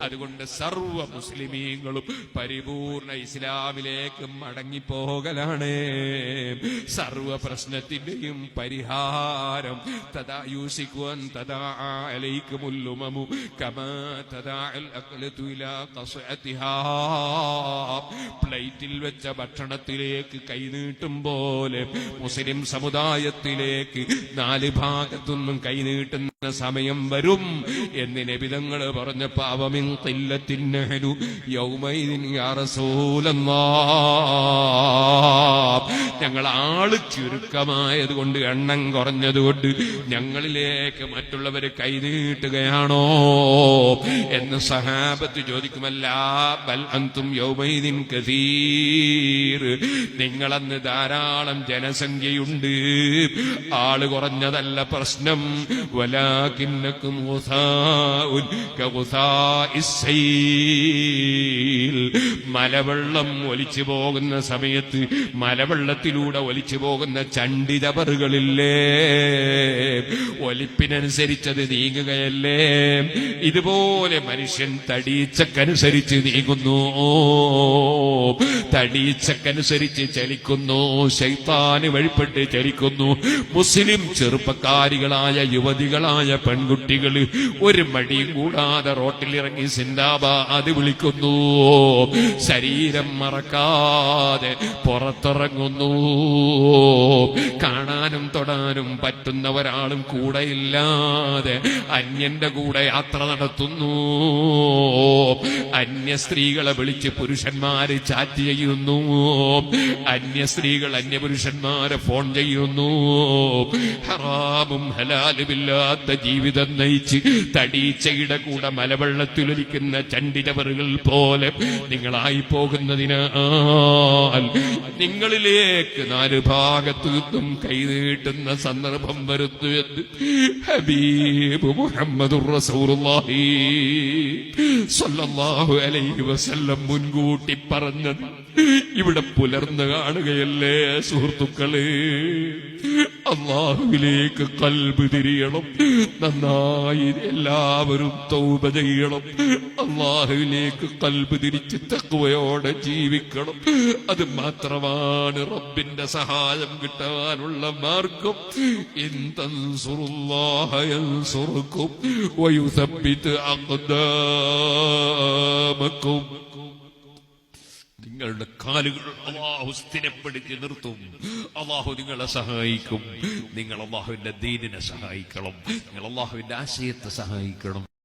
അതുകൊണ്ട് സർവ മുസ്ലിമീങ്ങളും പരിപൂർണ ഇസ്ലാമിലേക്ക് മടങ്ങിപ്പോകലാണ്. സർവ പ്രശ്നത്തിന്റെയും പരിഹാരം തഥാ യൂസിക്കുവാൻ തഥാ അലൈക്കുമുല്ലുമമു കമാ തഥാ പ്ലേറ്റിൽ വെച്ച ഭക്ഷണത്തിലേക്ക് കൈനീട്ടും പോലെ മുസ്ലിം സമുദായത്തിലേക്ക് നാല് ഭാഗത്തുനിന്നും കൈനീട്ടുന്ന സമയം വരും എന്ന് നബിതങ്ങൾ പറഞ്ഞ പാവമിൻ തില്ലത്തിന്നഹരു യൗമൈദിൻ യാ ഞങ്ങൾ ആൾ ചുരുക്കമായത് കൊണ്ട് എണ്ണം കുറഞ്ഞതുകൊണ്ട് ഞങ്ങളിലേക്ക് മറ്റുള്ളവർ കൈനീട്ടുകയാണോ എന്ന് സഹാബത്ത് ചോദിക്കുമല്ല ബൽ അന്തും യൗമൈദിൻ കസീർ നിങ്ങളന്ന് ധാരാളം ജനസംഖ്യയുണ്ട് ആൾ കുറഞ്ഞതല്ല പ്രശ്നം വലാകിന്നക്കും കിന്നക്കും കഗുസാഇസ് സൈൽ. മലവെള്ളം ഒലിച്ചു പോകുന്ന സമയത്ത് മലവെള്ളത്തിലൂടെ ഒലിച്ചു പോകുന്ന ചണ്ടിതപറുകളില്ലേ ഒലിപ്പിനനുസരിച്ചത് നീങ്ങുകയല്ലേ? ഇതുപോലെ മനുഷ്യൻ തടീച്ചക്കനുസരിച്ച് നീങ്ങുന്നു. തടീച്ചക്കനുസരിച്ച് ചലിക്കുന്നു. ശൈത്താന് വഴിപ്പെട്ട് ചലിക്കുന്നു മുസ്ലിം ചെറുപ്പക്കാരികളായ യുവതികളായ പെൺകുട്ടികൾ ഒരു മടിയും കൂടാതെ റോട്ടിലിറങ്ങി സിന്താബ അത് വിളിക്കുന്നു. ശരീരം മറക്കാതെ പുറത്തിറങ്ങുന്നു. കാണാനും തൊടാനും പറ്റുന്ന ഒരാളും കൂടെയില്ലാതെ അന്യന്റെ കൂടെ യാത്ര നടത്തുന്നു. അന്യ സ്ത്രീകളെ വിളിച്ച് പുരുഷന്മാര് ചാറ്റ് ചെയ്യുന്നു. അന്യ സ്ത്രീകൾ അന്യപുരുഷന്മാരെ ഫോൺ ചെയ്യുന്നു. ഹറാമും ഹലാലുമില്ലാത്ത ജീവിതം നയിച്ച് തടീച്ചയുടെ കൂടെ മലവെള്ളത്തിലൊലിക്കുന്ന ചണ്ടിടവറുകൾ പോലെ നിങ്ങളായി പോകുന്നതിനാൽ നിങ്ങളിലേക്ക് നാല് ഭാഗത്തു നിന്നും കൈനീട്ടുന്ന സന്ദർഭം വരുന്നു എന്ന് ഹബീബ് മുഹമ്മദ് റസൂലുള്ളാഹി സ്വല്ലല്ലാഹു അലൈഹി വസല്ലം മുൻകൂട്ടി പറഞ്ഞത്. ഇവിടെ പുലർന്നു കാണുകയല്ലേ സുഹൃത്തുക്കളെ? അള്ളാഹുവിലേക്ക് കൽബ് തിരിയണം. നന്നായി എല്ലാവരും തൗപ ചെയ്യണം. അള്ളാഹുവിലേക്ക് കൽബ് തിരിച്ച് തക്കുവയോടെ ജീവിക്കണം. അത് മാത്രമാണ് റബ്ബിന്റെ സഹായം കിട്ടാനുള്ള മാർഗം. ഇൻ നിങ്ങളുടെ കാലുകൾ അള്ളാഹു സ്ഥിരപ്പെടുത്തി നിർത്തും. അള്ളാഹു നിങ്ങളെ സഹായിക്കും. നിങ്ങൾ അള്ളാഹുവിന്റെ ദീനിനെ സഹായിക്കണം. നിങ്ങൾ അള്ളാഹുവിന്റെ ആശയത്തെ സഹായിക്കണം.